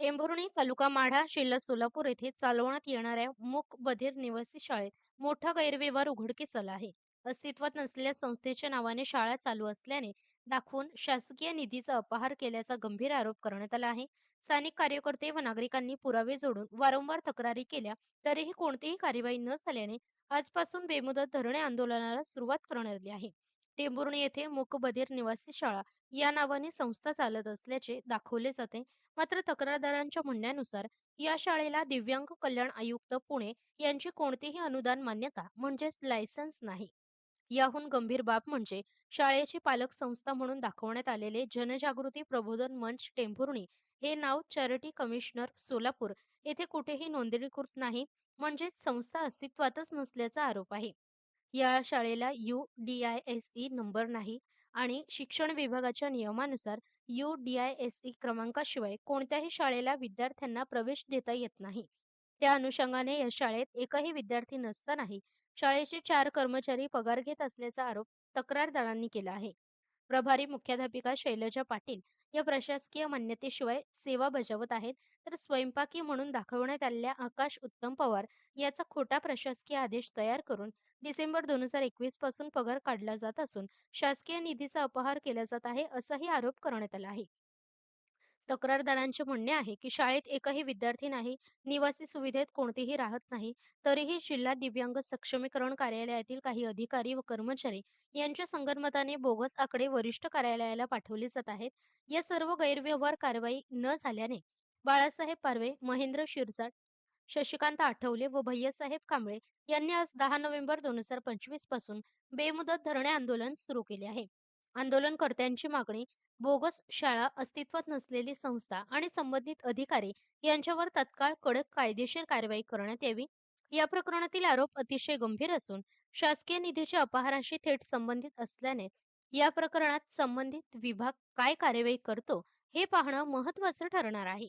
एंबुर्णी तालुका माढा जिल्हा सोलापूर येथे चालवण्यात येणाऱ्या मूक बधिर निवासी शाळेत मोठा गैरव्यवहार उघडकीस आला आहे. अस्तित्वात नसलेल्या संस्थेच्या नावाने शाळा चालू असल्याने दाखवून शासकीय निधीचा अपहार केल्याचा गंभीर आरोप करण्यात आला आहे. स्थानिक कार्यकर्ते व नागरिकांनी पुरावे जोडून वारंवार तक्रारी केल्या तरीही कोणतीही कार्यवाही न झाल्याने आजपासून बेमुदत धरणे आंदोलनाला सुरुवात करण्यात आली आहे. टेंभुर्णी येथे मूकबधीर निवासी शाळा या नावाने संस्था चालत असल्याचे दाखवले जाते. मात्र तक्रारदारांच्या म्हणण्यानुसार या शाळेला दिव्यांग कल्याण आयुक्त पुणे यांची कोणतीही अनुदान मान्यता म्हणजेच लायसन्स नाही. याहून गंभीर बाब म्हणजे शाळेची पालक संस्था म्हणून दाखवण्यात आलेले जनजागृती प्रबोधन मंच टेंभुर्णी हे नाव चॅरिटी कमिशनर सोलापूर येथे कुठेही नोंदणीकृत नाही म्हणजेच संस्था अस्तित्वातच नसल्याचा आरोप आहे. या शाळेला U D I S E number नाही आणि शिक्षण विभागाच्या नियमानुसार U D I S E क्रमांकाशिवाय कोणत्याही शाळेला विद्यार्थ्यांना प्रवेश देता येत नाही. त्या अनुषंगाने या शाळेत एकही विद्यार्थी नसतानाही शाळेचे चार कर्मचारी पगार घेत असल्याचा आरोप तक्रारदारांनी केला आहे. प्रभारी मुख्याध्यापिका शैलजा पाटील या प्रशासकीय मान्यतेशिवाय सेवा बजावत आहेत तर स्वयंपाकी म्हणून दाखवण्यात आलेल्या आकाश उत्तम पवार याचा खोटा प्रशासकीय आदेश तयार करून डिसेंबर दोन हजार एकवीसपासून पगार काढला जात असून शासकीय निधीचा अपहार केला जात आहे असाही आरोप करण्यात आला आहे. तक्रारदारांचे म्हणणे आहे की शाळेत एकही विद्यार्थी नाही निवासी सुविधेत कोणतीही राहत नाही तरीही जिल्हा दिव्यांग सक्षमीकरण कार्यालयातील काही अधिकारी व कर्मचारी यांच्या संगनमताने बोगस आकडे वरिष्ठ कार्यालयाला पाठवले जात आहेत. या सर्व गैरव्यवहार कारवाई न झाल्याने बाळासाहेब पारवे महेंद्र शिरसाट शशिकांत आठवले व भैयासाहेब कांबळे यांनी आज दहा नोव्हेंबर दोन हजार पंचवीसपासून बेमुदत धरणे आंदोलन सुरू केले आहे. आंदोलनकर्त्यांची मागणी बोगस शाळा अस्तित्वात नसलेली संस्था आणि संबंधित अधिकारी यांच्यावर तत्काळ कडक कायदेशीर कारवाई करण्यात यावी. या प्रकरणातील आरोप अतिशय गंभीर असून शासकीय निधीच्या अपहाराशी थेट संबंधित असल्याने या प्रकरणात संबंधित विभाग काय कार्यवाही करतो हे पाहणं महत्वाचं ठरणार आहे.